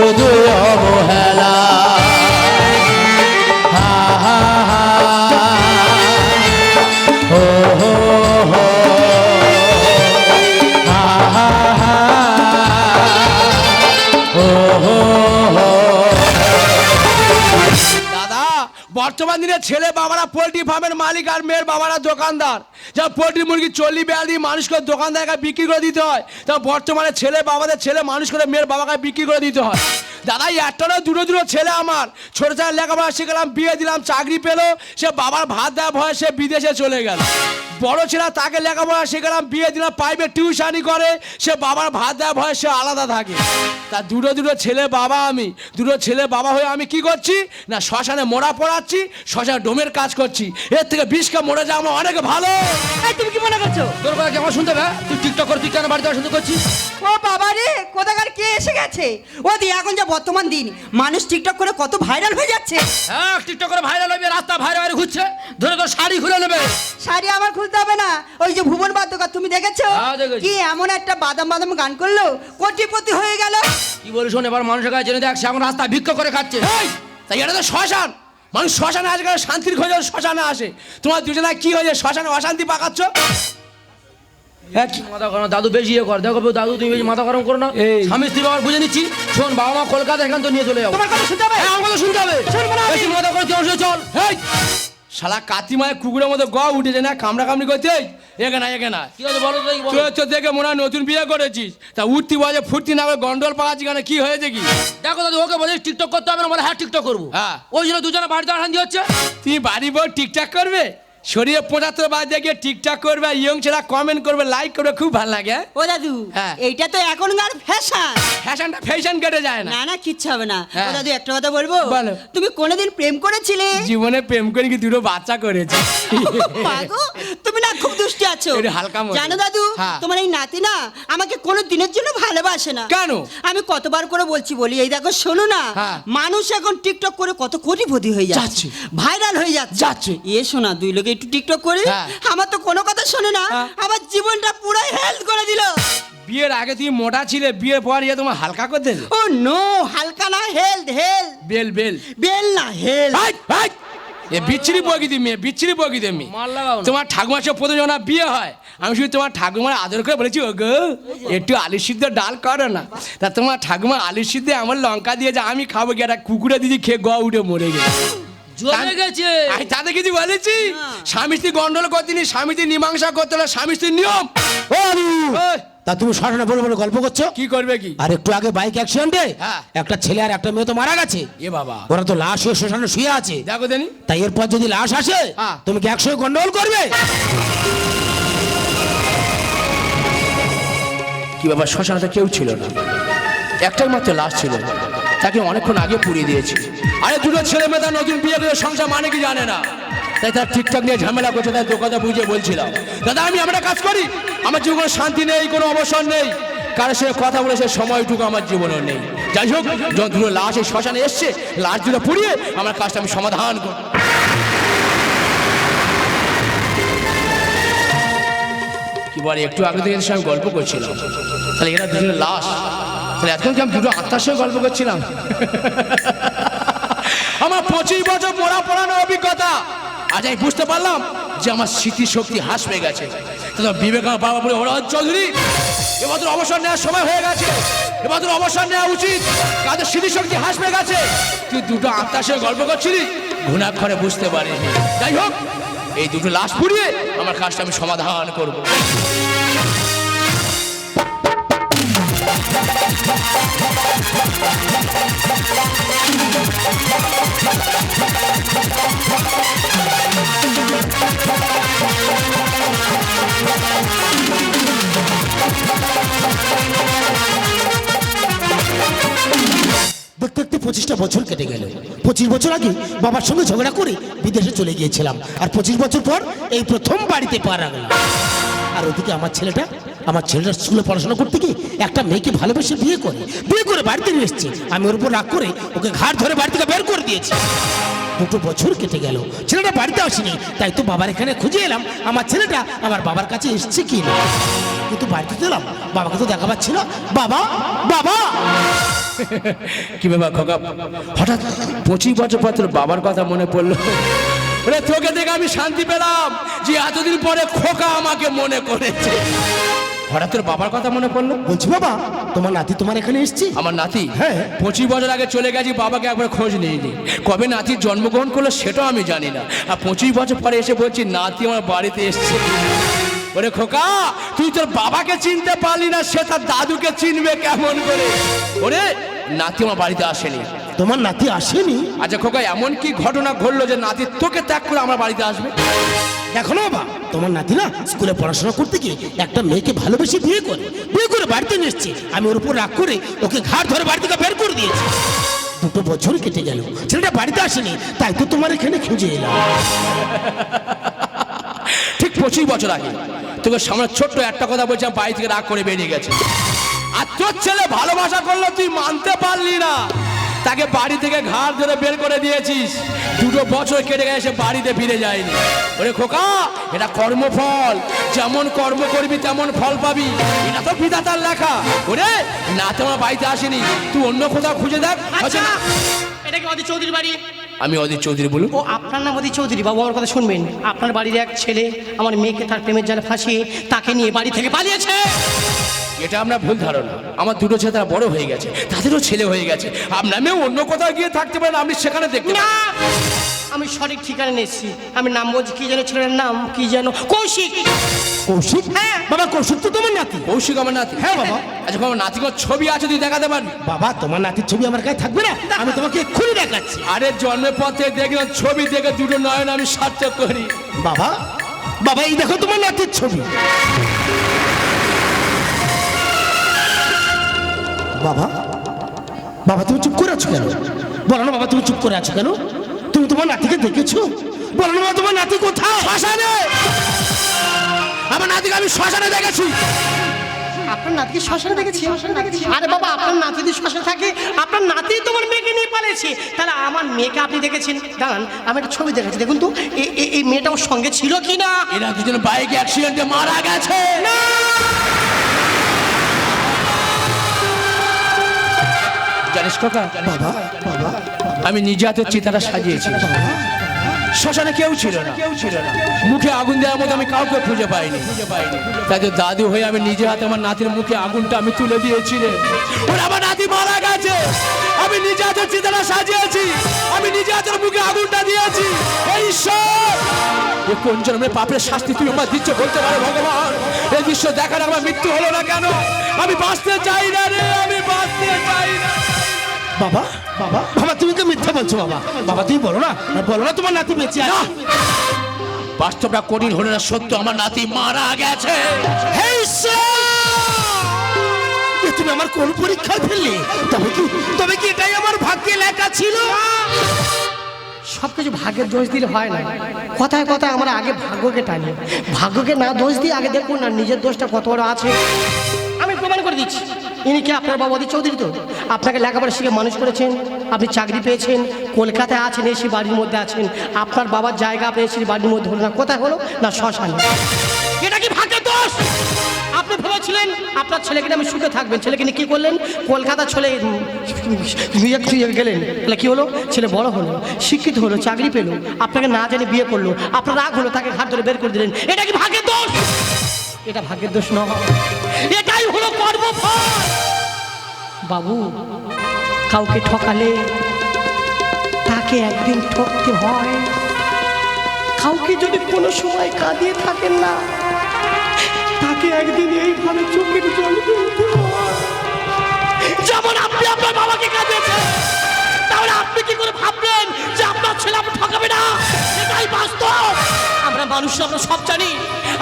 শুধুই অবহেলা। বর্তমান দিনে ছেলে বাবারা পোলট্রি ফার্মের মালিক আর মেয়ের বাবারা দোকানদার। যা পোলট্রি মুরগি চল্লিশ চল্লি বেয়ালি মানুষকে দোকানদারকে বিক্রি করে দিতে হয়, তা বর্তমানে ছেলে বাবাদের ছেলে মানুষ করে মেয়ের বাবাকে বিক্রি করে দিতে হয়। দাদা একটা না, দুটো দুটো ছেলে আমার। ছোট ছেলে লেখাপড়া শিখলাম বিয়ে দিলাম, চাকরি পেল, সে বাবার ভাত দেওয়া ভয় সে বিদেশে চলে গেল। বড় ছেলে তাকে লেখাপড়া শিখলাম বিয়ে দিলাম প্রাইভেট টিউশানি করে, সে বাবার ভাত দেওয়া ভয় সে আলাদা থাকে। তা দুটো দুটো ছেলে বাবা আমি, দুটো ছেলে বাবা হয়ে আমি কি করছি? না, শ্মশানে মোড়া পড়াচ্ছি, শ্মশানে ডোমের কাজ করছি। এর থেকে বিষকে মরে যাওয়া আমার অনেক ভালো। এই তুমি কি মনে করছ? তোর কথা কেমন শুনতে হবে তুই টিকটক করে তুই কেন বাড়িতে শুনতে করছিস? ও বাবা রে কোথাকার কে এসে গেছে? ও দি এখন যা বর্তমান দিন মানুষ টিকটক করে কত ভাইরাল হয়ে যাচ্ছে। হ্যাঁ টিকটক করে ভাইরাল হবে রাস্তা ভাইরে ভাইরে ঘুরছে ধরে তোর শাড়ি খুলে নেবে। শাড়ি আমার খুলতে হবে না ওই যে ভুবন বাদ্যকার তুমি দেখেছ? হ্যাঁ, দেখেছি। কি এমন একটা বাদাম বাদাম গান করল? কোটিপতি হয়ে গেল। কি বলি শোন এবার মানুষের কাছে জেনে দেখ সে এখন রাস্তা ভিক্ষা করে খাচ্ছে। এই, তাই এটা তো শ্মশান। মানুষ শ্মশানে আসে কেন? শান্তির খোঁজে শ্মশানে আসে। তোমার দুজনে কি হয়েছে? শ্মশানে অশান্তি পাকাচ্ছ? হ্যাঁ মাথা গরম দাদু বেশি ইয়ে কর। দেখো দাদু তুমি বেশি মাথা গরম করো না। স্বামী স্ত্রী বাবার বুঝে নিচ্ছি। শোন বাবা মা কলকাতা এখান তো নিয়ে চলে যাব আমার কথা শুনতে হবে? হ্যাঁ আমার কথা শুনতে হবে। বেশি মাথা করে চল। চল শালা কাতিমায় কুকুরের মতো গ উঠেছে না কামড়া কামড়ি এই, এগে না এগে না কি হয়েছে বলো তো দেখি বলো। তুই তো দেখে মনে হয় নতুন বিয়ে করেছিস। তা উঠতি বাজে ফুটতি না করে গন্ডল পাকাচ্ছি কেন? কি হয়েছে কি? দেখো দাদু ওকে বলিস টিকটক করতে হবে না বলে হ্যাঁ টিকটক করব। হ্যাঁ। ওই জন্য দুজনে বাড়িতে অশান্তি হচ্ছে? তুমি বাড়ি বউ ঠিকঠাক করবে? শরীরে পঁচাত্তর বাজে গিয়ে টিকটাক করবে ইয়ং ছেলেরা কমেন্ট করবে লাইক করবে খুব ভালো লাগে হ্যাঁ? ও দাদু হ্যাঁ। এইটা তো এখনকার ফ্যাশন ফ্যাশনটা ফ্যাশন কেটে যায় না না না কিচ্ছু হবে না ও হ্যাঁ। দাদু একটা কথা বলব বলো। তুমি কোনোদিন প্রেম করেছিলে জীবনে প্রেম করে কি দুটো বাচ্চা করেছে পাগো, তুমি না খুব দুষ্টি আছো হালকা। জানো দাদু। তোমার এই নাতি না আমাকে কোনো দিনের জন্য ভালোবাসে না কেন? আমি কতবার করে বলছি বলি এই দেখো শোনো না। মানুষ এখন টিকটক করে কত কোটিপতি হয়ে যাচ্ছে যাচ্ছে। ভাইরাল হয়ে যাচ্ছে যাচ্ছে। এ শোনা দুই লোকে একটু টিকটক করি হ্যাঁ। আমার তো কোনো কথা শোনে না। হ্যাঁ। আমার জীবনটা পুরো হেল্প করে দিল। বিয়ের আগে তুমি মোটা ছিলে বিয়ের পর ইয়ে তোমার হালকা করে দিলে? ও নো হালকা না health health bell bell. Bell না হেলথ হাই, হাই! এ বিচ্ছিরি প্রকৃতি মেয়ে বিচ্ছিরি প্রকৃতি মেয়ে। মার লাগাও না। তোমার ঠাকুমার সব প্রথম যখন আমার বিয়ে হয় আমি শুধু তোমার ঠাকুমার আদর করে বলেছি ও গো একটু আলু সিদ্ধ ডাল করো না। তা তোমার ঠাকুমা আলু সিদ্ধ আমার লঙ্কা দিয়েছে আমি খাব কি? একটা কুকুরে দিদি খেয়ে গ উঠে মরে গেছে। জমে গেছে। আমি তাদের কিছু বলেছি? স্বামী স্ত্রী গন্ডল করতে নি স্বামী স্ত্রী মীমাংসা করতে হলে স্বামী স্ত্রীর নিয়ম তা তুমি শ্মশানে বলে বলে গল্প করছ? কি করবে কি? আর একটু আগে বাইক অ্যাক্সিডেন্টে হ্যাঁ। একটা ছেলে আর একটা মেয়ে তো মারা গেছে। এ বাবা। ওরা তো লাশ হয়ে শ্মশানে শুয়ে আছে। দেখো দেনি। তাই এরপর যদি লাশ আসে হ্যাঁ। তুমি কি একশো গন্ডগোল করবে? কি বাবা শ্মশানে তো কেউ ছিল না। একটাই মাত্র লাশ ছিল। তাকে অনেকক্ষণ আগে পুড়িয়ে দিয়েছি। আরে দুটো ছেলে মেয়ে তার নতুন বিয়ে করে সংসার মানে কি জানে না? তাই তার ঠিকঠাক নিয়ে ঝামেলা করছে, তাই দোকানে বুঝে বলছিলাম, দাদা, আমি আমরা কাজ করি। আমার জীবনে শান্তি নেই, কোনো অবসর নেই। কারোর সঙ্গে কথা বলে সে সময়টুকু আমার জীবনেও নেই। যাই হোক, যখন লাশ এই শ্মশানে এসছে, লাশ দুটো পুড়িয়ে আমার কাজটা আমি সমাধান করি কি বলে, একটু আগে থেকে সঙ্গে গল্প করছিলাম। তাহলে এরা দুজনের লাশ তাহলে এতক্ষণ কি আমি দুটো আত্মার সঙ্গে গল্প করছিলাম। আমার পঁচিশ বছর পড়া পড়ানো অভিজ্ঞতা, আজ আমি বুঝতে পারলাম যে আমার স্মৃতিশক্তি হ্রাস পেয়ে গেছে। তাহলে বিবেকানন্দ বাবা বলে হরদ চৌধুরী। এবার তোর অবসর নেওয়ার সময় হয়ে গেছে। এবার তোর অবসর নেওয়া উচিত। কাদের স্মৃতিশক্তি হ্রাস পেয়ে গেছে? তুই দুটো আত্মার সঙ্গে গল্প করছিলি, ঘুণাক্ষরে বুঝতে পারিনি। যাই হোক, এই দুটো লাশ পুড়িয়ে আমার কাজটা আমি সমাধান করব। দেখতে পঁচিশটা বছর কেটে গেল। পঁচিশ বছর আগে বাবার সঙ্গে ঝগড়া করে বিদেশে চলে গিয়েছিলাম। আর পঁচিশ বছর পর এই প্রথম বাড়িতে পা রাখলাম। আর ওদিকে আমার ছেলেটা আমার ছেলেটা স্কুলে পড়াশোনা করতে গিয়ে একটা মেয়েকে ভালোবেসে বিয়ে করে বিয়ে করে বাড়িতে নিয়ে এসছে। আমি ওর উপর রাগ করে ওকে ঘাট ধরে বাড়ি থেকে বের করে দিয়েছি। দুটো বছর কেটে গেল, ছেলেটা বাড়িতে আসেনি। তাই তো বাবার এখানে খুঁজে এলাম, আমার ছেলেটা আমার বাবার কাছে এসছে কি না। কিন্তু বাড়িতে দিলাম বাবাকে তো দেখা পাচ্ছি না। বাবা বাবা! কি ব্যাপার, খোকা? হঠাৎ পঁচিশ বছর পর তোর বাবার কথা মনে পড়ল? তোকে দেখে আমি শান্তি পেলাম যে এতদিন পরে খোকা আমাকে মনে করেছে। হঠাৎ তোর বাবার কথা মনে পড়ল? বলছি বাবা তোমার নাতি তোমার এখানে এসছি? আমার নাতি? হ্যাঁ। পঁচিশ বছর আগে চলে গেছি বাবাকে একবার খোঁজ নিইনি। কবে নাতির জন্মগ্রহণ করল সেটাও আমি জানি না। আর পঁচিশ বছর পরে এসে বলছি নাতি আমার বাড়িতে এসছে। ওরে খোকা তুই তোর বাবাকে চিনতে পারলি না সে তার দাদুকে চিনবে কেমন করে? ওরে নাতি আমার বাড়িতে আসেনি। তোমার নাতি আসেনি? আচ্ছা খোকা এমন কি ঘটনা ঘটলো যে নাতি তোকে ত্যাগ করে আমার বাড়িতে আসবে? দেখো না বাবা তোমার নাতি না স্কুলে পড়াশোনা করতে গিয়ে একটা মেয়েকে ভালোবেসে বিয়ে করে বিয়ে করে বাড়িতে নিয়ে এসছে। আমি ওর উপর রাগ করে ওকে ঘাট ধরে বাড়ি থেকে বের করে দিয়েছি। দুটো বছর কেটে গেল ছেলেটা বাড়িতে আসেনি তাই তো তোমার এখানে খুঁজে এলাম। ঠিক পঁচিশ বছর আগে তোকে সামনে ছোট্ট একটা কথা বলছিলাম বাড়ি থেকে রাগ করে বেরিয়ে গেছে। আর তোর ছেলে ভালোবাসা করল তুই মানতে পারলি না। তাকে বাড়ি থেকে ঘাড় ধরে বের করে দিয়েছিস। দুটো বছর কেটে গেছে বাড়িতে ফিরে যায়নি। ওরে খোকা এটা কর্মফল। যেমন কর্ম করবি তেমন ফল পাবি। এটা তো বিধাতার লেখা। ওরে না তোমার বাড়িতে আসেনি। তুই অন্য কোথাও খুঁজে দেখ। আচ্ছা এটা কি অদি বাড়ি? আমি অদিত চৌধুরী বলুন। ও আপনার নাম অদি চৌধুরী? বাবু আমার কথা শুনবেন। আপনার বাড়ির এক ছেলে আমার মেয়েকে তার প্রেমের জালে ফাঁসিয়ে তাকে নিয়ে বাড়ি থেকে পালিয়েছে। এটা আমরা ভুল ধারণা। আমার দুটো ছেলে তারা বড় হয়ে গেছে তাদেরও ছেলে হয়ে গেছে। আপনার মেয়ে অন্য কোথাও গিয়ে থাকতে পারেন আপনি সেখানে দেখতে না! আমি সঠিক ঠিকানা নিয়েছি আমি নাম বলছি কি যেন ছেলের নাম কি যেন? কৌশিক। কৌশিক? হ্যাঁ। বাবা কৌশিক তো তোমার নাতি। কৌশিক আমার নাতি। হ্যাঁ, বাবা। আচ্ছা আমার নাতির ছবি আছে তুই দেখাতে পারবি? বাবা তোমার নাতির ছবি আমার কাছে থাকবে না? আমি তোমাকে এক্ষুনি দেখাচ্ছি। আরে জন্মের পর থেকে দেখলাম ছবি দেখে দুটো নয়ন আমি সার্থক করি। বাবা বাবা এই দেখো তোমার নাতির ছবি। বাবা বাবা তুমি চুপ করে আছো কেন? বলো না বাবা তুমি চুপ করে আছো কেন? তুমি তোমার নাতিকে দেখেছ? বলো না বাবা, তোমার নাতি কোথায়? শ্মশানে! আমার নাতিকে আমি শ্মশানে দেখেছি। আপনার নাতিকে শ্মশানে দেখেছি? আরে বাবা আপনার নাতি যদি শ্মশানে থাকে আপনার নাতি তোমার মেয়েকে নিয়ে পালিয়েছে। তাহলে আমার মেয়েকে আপনি দেখেছেন? দাঁড়ান আমি একটা ছবি দেখেছি দেখুন তো এই মেয়েটা ওর সঙ্গে ছিল কি না এরা দুজন বাইক অ্যাক্সিডেন্টে মারা গেছে। জানিস কথা? বাবা বাবা আমি নিজে হাতে চিতাটা সাজিয়েছি। শ্মশানে কেউ ছিল না। কেউ ছিল না মুখে আগুন দেওয়ার মতো আমি কাউকে খুঁজে পাইনি। তাই দাদু হয়ে আমি নিজে হাতে আমার নাতির মুখে আগুনটা আমি তুলে দিয়েছি রে। আমার নাতি মারা গেছে। আমি নিজে হাতে চিতাটা সাজিয়েছি। আমি নিজে হাতের মুখে আগুনটা দিয়েছি। এই ঈশ্বর! এ কোন জন্মের পাপের শাস্তি তুমি আমার দিচ্ছ বলতে পারো ভগবান? এই দৃশ্য দেখার আমার মৃত্যু হলো না কেন? আমি বাঁচতে চাই না রে আমি বাঁচতে চাই না। বাবা বাবা। বাবা তুমি তো মিথ্যা বলছো বাবা। বাবা তুমি বলো না বলো না তোমার নাতি বেঁচে আছে। বাস্তবটা কঠিন হলে না সত্য আমার নাতি মারা গেছে! তুমি আমার কোন পরীক্ষা ফেললে? তবে কি তবে কি এটাই আমার ভাগ্যে লেখা ছিল? সব কিছু ভাগ্যের দোষ দিলে হয় না। কথায় কথায় আমরা আগে ভাগ্যকে টানি। ভাগ্যকে না দোষ দিয়ে আগে দেখুন না নিজের দোষটা কত বড় আছে। আমি প্রমাণ করে দিচ্ছি। ইনি কি আপনার বাবা অদিত চৌধুরী তো? আপনাকে লেখাপড়া শিখে মানুষ করেছেন, আপনি চাকরি পেয়েছেন, কলকাতায় আছেন, এসি বাড়ির মধ্যে আছেন, আপনার বাবার জায়গা পেয়েছি বাড়ির মধ্যে হলো না, কোথায় হলো? না, শ্মশানে। এটা কি ভাগ্যের দোষ? আপনি ভেবেছিলেন আপনার ছেলেকে আমি সুখে থাকবেন, ছেলেকে নিয়ে কি করলেন? কলকাতা ছেলে গেলেন। তাহলে কি হলো? ছেলে বড় হলো, শিক্ষিত হলো, চাকরি পেল, আপনাকে না জানি বিয়ে করল, আপনার রাগ হলো, তাকে হাত ধরে বের করে দিলেন। এটা কি ভাগ্যের দোষ? এটা ভাগ্যের দোষ নয়। এটাই হলো কর্মফল। বাবু, কাউকে ঠকালে তাকে একদিন ঠকতে হয়। কাউকে যদি কোনো সময় কাঁদিয়ে থাকেন না, তাকে একদিন এইভাবে চোখের জল যেমন আপনি আপনার বাবাকে কাঁদিয়েছেন। তাহলে আপনি কি করে ভাবলেন যে আপনার ছেলে আপনি ঠকাবে না? এটাই বাস্তব। আমরা মানুষ, আমরা সব জানি।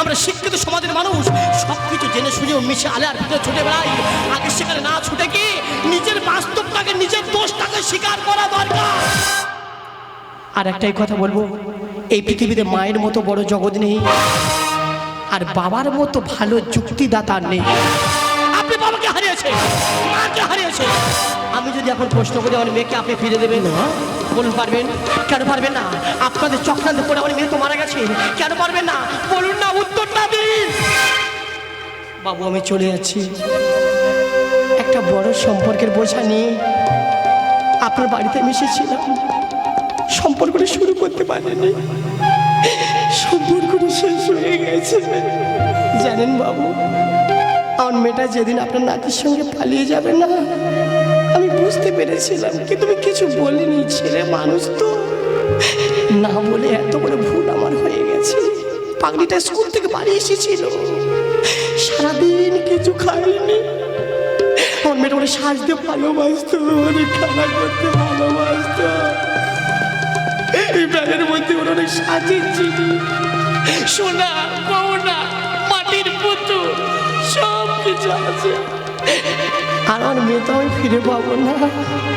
আমরা শিক্ষিত সমাজের মানুষ। সব কিছু জেনে শুনে মিশে আলে আর ভিতরে ছুটে বেড়াই আগে সেখানে না ছুটে কি নিজের বাস্তবটাকে, নিজের দোষটাকে স্বীকার করা দরকার? আর একটাই কথা বলব, এই পৃথিবীতে মায়ের মতো বড় জগৎ নেই। আর বাবার মতো ভালো যুক্তিদাতা নেই। হারিয়েছেন মাকে হারিয়েছেন আমি যদি এখন প্রশ্ন করি আমার মেয়েকে আপনি ফিরে দেবেন? বলুন পারবেন? কেন পারবেন না? আপনাদের চক্রান্ত করে আমার মেয়ে তো মারা গেছে। কেন পারবেন না? বলুন না উত্তরটা দিন বাবু আমি চলে যাচ্ছি। একটা বড় সম্পর্কের বোঝা নিয়ে আপনার বাড়িতে মিশেছিলাম সম্পর্কটা শুরু করতে পারিনি। সম্পর্কটা শেষ হয়ে গেছে। জানেন বাবু আমার মেয়েটা যেদিন আপনার নাতির সঙ্গে পালিয়ে যাবে না। আমি বুঝতে পেরেছিলাম কিন্তু আমি কিছু বলিনি, ছেলে মানুষ তো। না বলে এত বড় ভুল আমার হয়ে গেছে। পাগলিটা স্কুল থেকে বাড়ি এসেছিল। সারাদিন কিছু খাইনি আমার মেয়েটা ওরা সাজতে ভালোবাসতো, অনেক খেলা করতে ভালোবাসতো। এই ব্যাগের মধ্যে ওর অনেক জিনিস সোনা, গহনা, মাটির পুতুল। সব কিছু আছে। আর আমার মেয়ে তো আমি ফিরে পাবো না।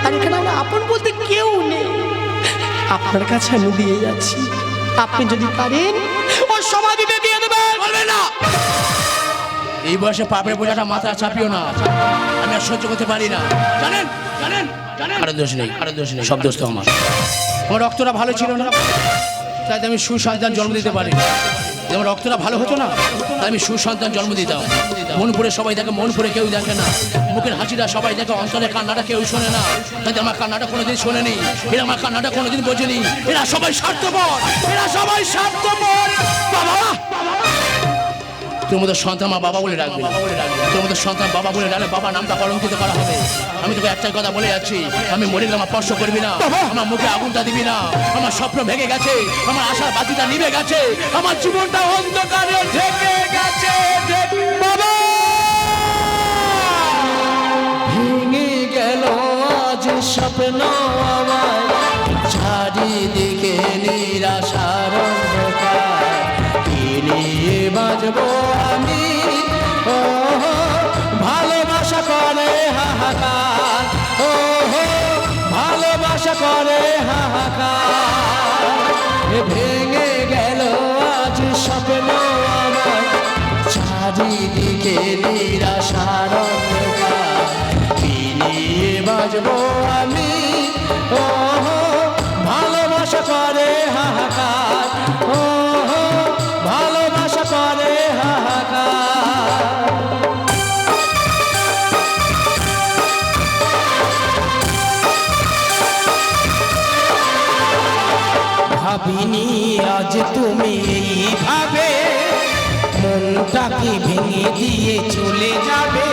আর এখানে আমার আপন বলতে কেউ নেই। আপনার কাছে আমি দিয়ে যাচ্ছি। আপনি যদি পারেন ও সমাধিতে দিয়ে দেবেন। বলবে না। এই বয়সে পাপের বোঝাটা মাথা চাপিও না। আমি আর সহ্য করতে পারি না। জানেন জানেন জানেন। কারও দোষ নেই কারও দোষ নেই। সব দোষ তো আমার। আমার রক্তটা ভালো ছিল না। তাই তো আমি সুসন্তান জন্ম দিতে পারি যেমন রক্তটা ভালো হতো না, তাই আমি সুসন্তান জন্ম দিতাম। মনপুরে সবাই দেখে মনপুরে কেউ দেখে না। মুখের হাসিটা সবাই দেখে অন্তরে কান্নাটা কেউ শোনে না। তাই আমার কান্নাটা কোনোদিন শোনেনি, এরা আমার কান্নাটা কোনোদিন বোঝেনি। এরা সবাই স্বার্থপর, এরা সবাই স্বার্থপর। বাবা। তোর মতো সন্তান মা বাবা বলে রাখবে তোর মতো সন্তান বাবা বলে ডালে বাবা নামটা কলঙ্কিত করা হবে। আমি তোকে একটাই কথা বলে যাচ্ছি আমি মরে গেলে আমার স্পর্শ করবি না। আমার মুখে আগুনটা দিবি না। আমার স্বপ্ন ভেঙে গেছে আমার আশার বাতিটা নিভে গেছে আমার জীবনটা অন্ধকারে ঢেকে গেছে। বাবা! ভেঙে গেল আজ স্বপ্ন আমার। চারিদিকে বাজবো আমি। ও ভালোবাসা করে হাহাকার। ও ভালোবাসা করে হাহাকার। ভেঙে গেল আজ স্বপ্ন আমার। চারিদিকে নিরাশার ভাবিনি, আজ তুমি এইভাবে মনটাকে ভেঙে দিয়ে চলে যাবে?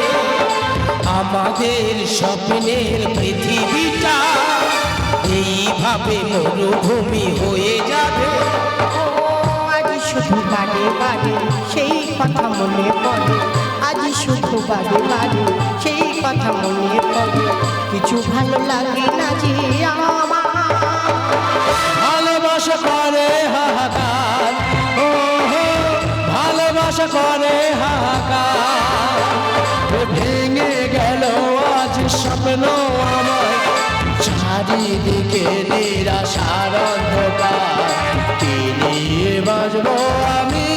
আমাদের স্বপ্নের পৃথিবীটা এইভাবে মরুভূমি হয়ে যাবে। আজ শুধু বাড়ে বাড়ে সেই কথা মনে পড়ে। আজ শুধু বাড়ে বাড়ে সেই কথা মনে পড়ে। কিছু ভালো লাগে না যে আমার করে হাকা ভেঙে গেল আজ স্বপ্ন আমার। চারিদিকে নিরাশার অন্ধকার। তিনি বাজবো আমি?